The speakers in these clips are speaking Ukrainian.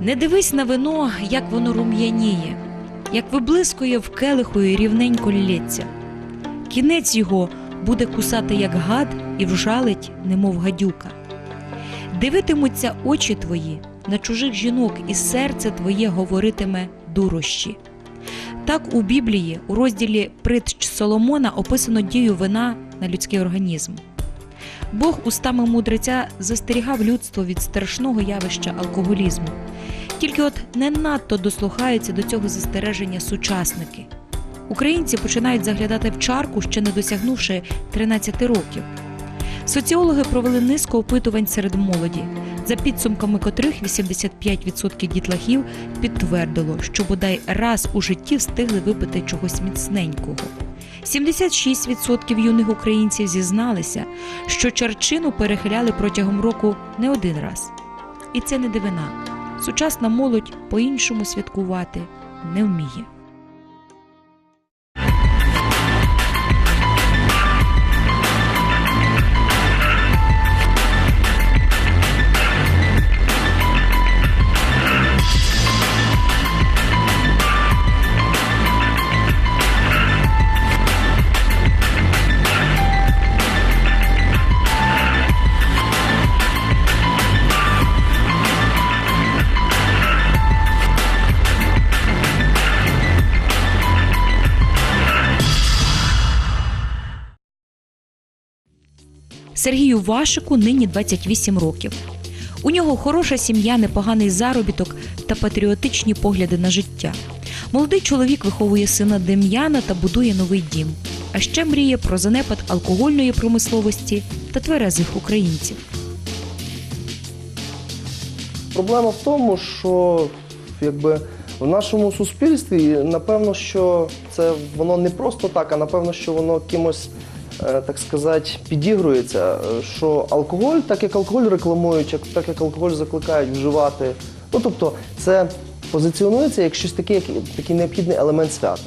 Не дивись на вино, як воно рум'яніє, як виблискує в келиху і рівненько лється. Кінець його буде кусати, як гад, і вжалить, немов гадюка. Дивитимуться очі твої на чужих жінок, і серце твоє говоритиме дурощі. Так у Біблії у розділі притч Соломона описано дію вина на людський організм. Бог устами мудреця застерігав людство від страшного явища алкоголізму. Тільки от не надто дослухаються до цього застереження сучасники. Українці починають заглядати в чарку, ще не досягнувши 13 років. Соціологи провели низку опитувань серед молоді, за підсумками котрих 85% дітлахів підтвердило, що бодай раз у житті встигли випити чогось міцненького. 76% юних українців зізналися, що чарчину перехиляли протягом року не один раз. І це не дивина. Сучасна молодь по-іншому святкувати не вміє. Сергію Вашику нині 28 років. У нього хороша сім'я, непоганий заробіток та патріотичні погляди на життя. Молодий чоловік виховує сина Дем'яна та будує новий дім. А ще мріє про занепад алкогольної промисловості та тверезих українців. Проблема в тому, що якби в нашому суспільстві, напевно, що це воно не просто так, а напевно, що воно кимось, так сказати, підігрується. е, Що алкоголь, так як алкоголь рекламують, так як алкоголь закликають вживати. Ну тобто, це позиціонується як щось таке, як такий необхідний елемент свята.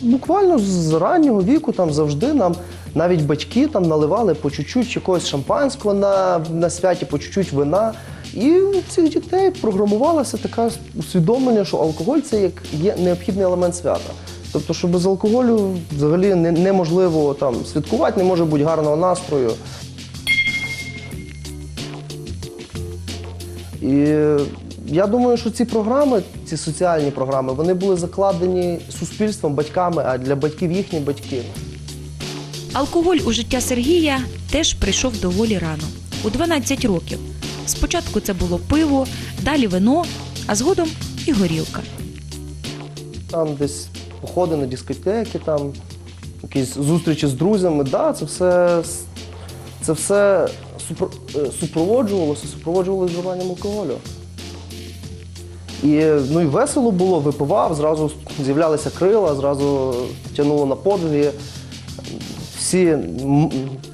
Буквально з раннього віку там завжди нам навіть батьки там наливали по чуть-чуть якогось шампанського на, на святі, по чуть-чуть вина. І у цих дітей програмувалося таке усвідомлення, що алкоголь це як є необхідний елемент свята. Тобто, що без алкоголю взагалі не, неможливо там святкувати, не може бути гарного настрою. І я думаю, що ці програми, ці соціальні програми, вони були закладені суспільством, батьками, а для батьків їхні батьки. Алкоголь у життя Сергія теж прийшов доволі рано у 12 років. Спочатку це було пиво, далі вино, а згодом і горілка. Там десь походи на дискотеки, там якісь зустрічі з друзями. Да, це все, це все е, супроводжувалося, супроводжувалося вживанням алкоголю. І, ну, і весело було, випивав, зразу з'являлися крила, зразу тягнуло на подвиги. Всі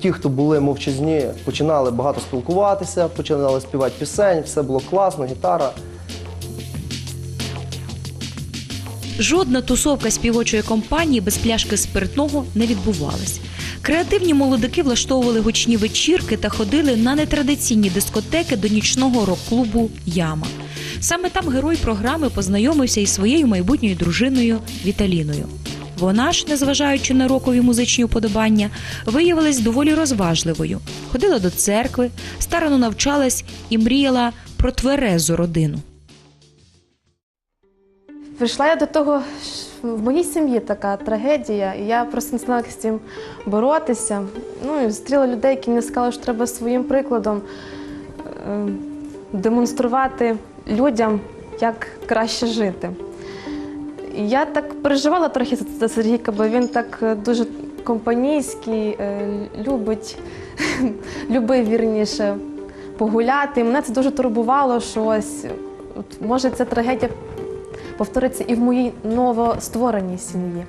ті, хто були мовчазні, починали багато спілкуватися, починали співати пісень, все було класно, гітара. Жодна тусовка співочої компанії без пляшки спиртного не відбувалась. Креативні молодики влаштовували гучні вечірки та ходили на нетрадиційні дискотеки до нічного рок-клубу Яма. Саме там герой програми познайомився із своєю майбутньою дружиною Віталіною. Вона ж, незважаючи на рокові музичні уподобання, виявилась доволі розважливою. Ходила до церкви, старано навчалась і мріяла про тверезу родину. Прийшла я до того, що в моїй сім'ї така трагедія, і я просто не знала, як з цим боротися. Ну і зустріла людей, які мені сказали, що треба своїм прикладом е, демонструвати людям, як краще жити. Я так переживала трохи за- Сергійка, бо він так е, дуже компанійський, е, любить, любив вірніше погуляти. Мене це дуже турбувало, що ось може ця трагедія повториться і в моїй новоствореній сім'ї.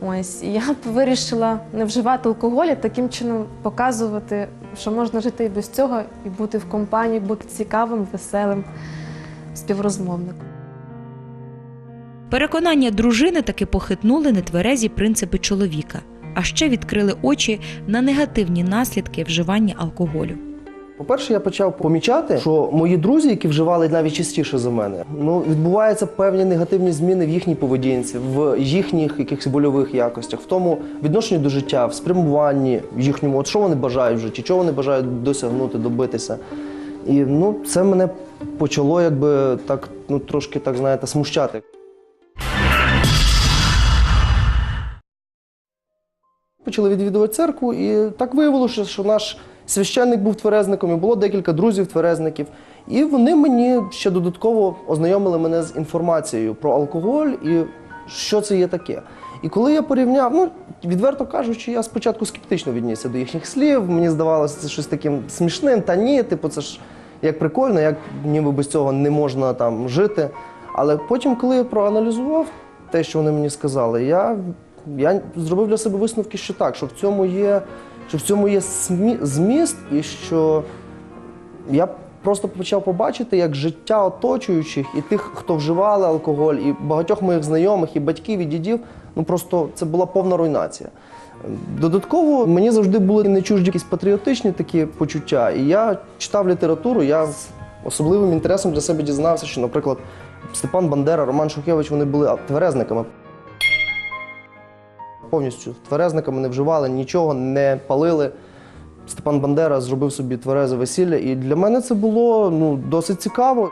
Ось я б вирішила не вживати алкоголь, і таким чином показувати, що можна жити і без цього, і бути в компанії, бути цікавим, веселим співрозмовником. Переконання дружини таки похитнули нетверезі принципи чоловіка, а ще відкрили очі на негативні наслідки вживання алкоголю. По-перше, я почав помічати, що мої друзі, які вживали навіть частіше за мене, ну відбуваються певні негативні зміни в їхній поведінці, в їхніх якихось больових якостях, в тому відношенні до життя, в спрямуванні в їхньому, от що вони бажають в житті, чого вони бажають досягнути, добитися. І ну, це мене почало якби так, ну трошки так знаєте, смущати. Почали відвідувати церкву, і так виявилося, що наш священник був тверезником, і було декілька друзів тверезників. І вони мені ще додатково ознайомили мене з інформацією про алкоголь і що це є таке. І коли я порівняв, ну відверто кажучи, я спочатку скептично віднісся до їхніх слів. Мені здавалося це щось таким смішним. Та ні, типу, це ж як прикольно, як ніби без цього не можна там жити. Але потім, коли я проаналізував те, що вони мені сказали, я, я зробив для себе висновки, що так, що в цьому є, що в цьому є зміст, і що я просто почав побачити, як життя оточуючих і тих, хто вживали алкоголь, і багатьох моїх знайомих, і батьків, і дідів, ну просто це була повна руйнація. Додатково мені завжди були не чужді якісь патріотичні такі почуття. І я читав літературу, я з особливим інтересом для себе дізнався, що, наприклад, Степан Бандера, Роман Шухевич вони були тверезниками. Повністю тверезниками не вживали, нічого не палили. Степан Бандера зробив собі тверезе весілля, і для мене це було ну, досить цікаво.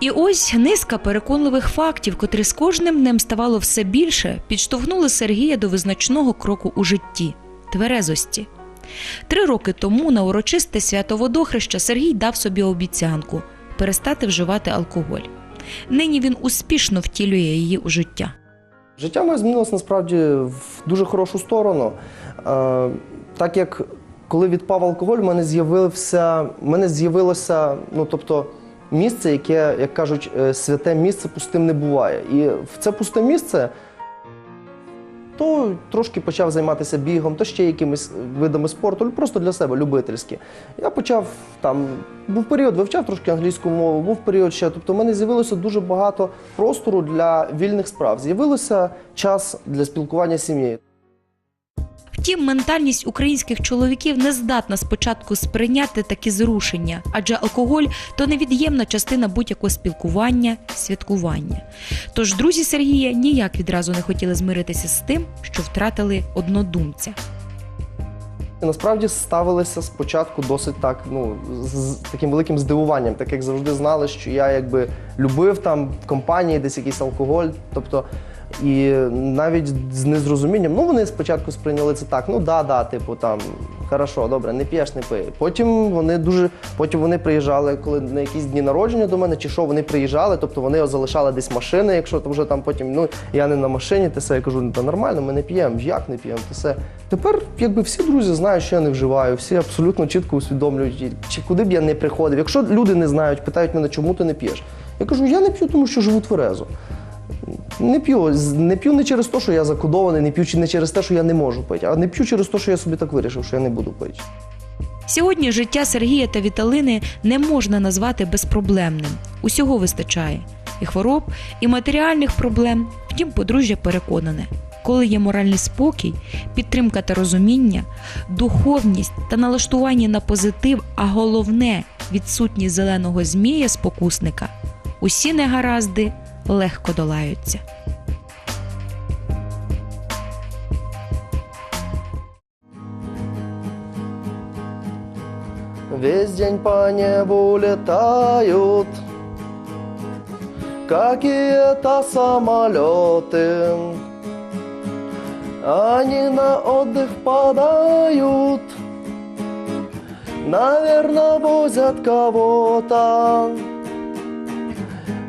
І ось низка переконливих фактів, котрі з кожним днем ставало все більше, підштовхнули Сергія до визначного кроку у житті тверезості. Три роки тому на урочисте свято Водохреща Сергій дав собі обіцянку перестати вживати алкоголь. Нині він успішно втілює її у життя. Життя моє змінилося насправді в дуже хорошу сторону. Е, так як коли відпав алкоголь, в мене з'явився, мене з'явилося, ну тобто, місце, яке, як кажуть, е, святе місце пустим не буває. І в це пусте місце то трошки почав займатися бігом, то ще якимись видами спорту, просто для себе, любительські. Я почав там, був період, вивчав трошки англійську мову, був період ще. Тобто, в мене з'явилося дуже багато простору для вільних справ. З'явилося час для спілкування з сім'єю. Втім, ментальність українських чоловіків не здатна спочатку сприйняти такі зрушення, адже алкоголь то невід'ємна частина будь-якого спілкування, святкування. Тож друзі Сергія ніяк відразу не хотіли змиритися з тим, що втратили однодумця. Насправді ставилися спочатку досить так, ну, з, таким великим здивуванням, так як завжди знали, що я якби любив там в компанії десь якийсь алкоголь. Тобто, і навіть з незрозумінням, ну вони спочатку сприйняли це так, ну да, да, типу там, хорошо, добре, не п'єш, не пий. Потім вони дуже, потім вони приїжджали, коли на якісь дні народження до мене, чи що вони приїжджали, тобто вони залишали десь машини, якщо то вже там потім, ну я не на машині, ти все, я кажу, ну та нормально, ми не п'ємо, як не п'ємо, то все. Тепер, якби всі друзі знають, що я не вживаю, всі абсолютно чітко усвідомлюють, чи куди б я не приходив. Якщо люди не знають, питають мене, чому ти не п'єш. Я кажу, я не п'ю, тому що живу тверезо. Не п'ю, не п'ю не через те, що я закодований, не п'ю не через те, що я не можу пити, а не п'ю через те, що я собі так вирішив, що я не буду пити. Сьогодні життя Сергія та Віталини не можна назвати безпроблемним. Усього вистачає і хвороб, і матеріальних проблем. Втім, подружжя переконане, коли є моральний спокій, підтримка та розуміння, духовність та налаштування на позитив, а головне відсутність зеленого змія спокусника, усі негаразди легко долаються. Весь день по небу летают какие-то самолеты. Они на отдых подают, наверное, возят кого-то.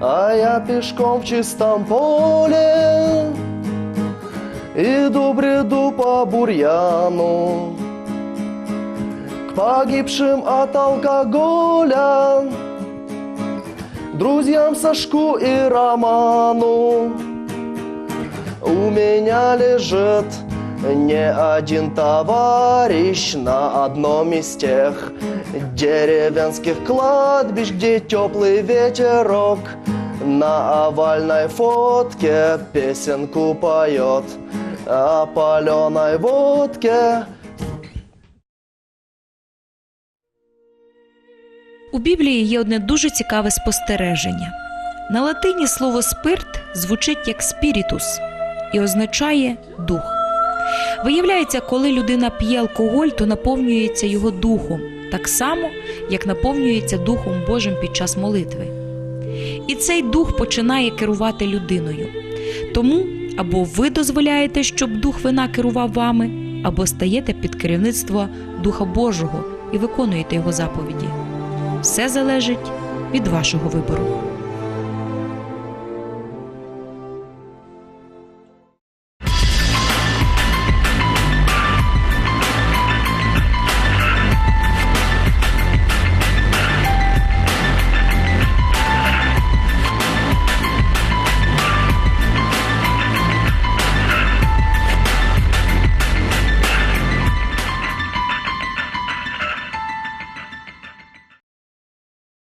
А я пешком в чистом поле иду, бреду по бурьяну к погибшим от алкоголя, друзьям Сашку и Роману. У меня лежит не один товарищ на одном из тех деревенских кладбищ, где теплый ветерок на овальной фотке песенку поет о паленой водке. У Біблії є одне дуже цікаве спостереження. На латині слово спирт звучить як спірітус і означає дух. Виявляється, коли людина п'є алкоголь, то наповнюється його духом, так само, як наповнюється Духом Божим під час молитви. І цей дух починає керувати людиною. Тому або ви дозволяєте, щоб дух вина керував вами, або стаєте під керівництво Духа Божого і виконуєте його заповіді. Все залежить від вашого вибору.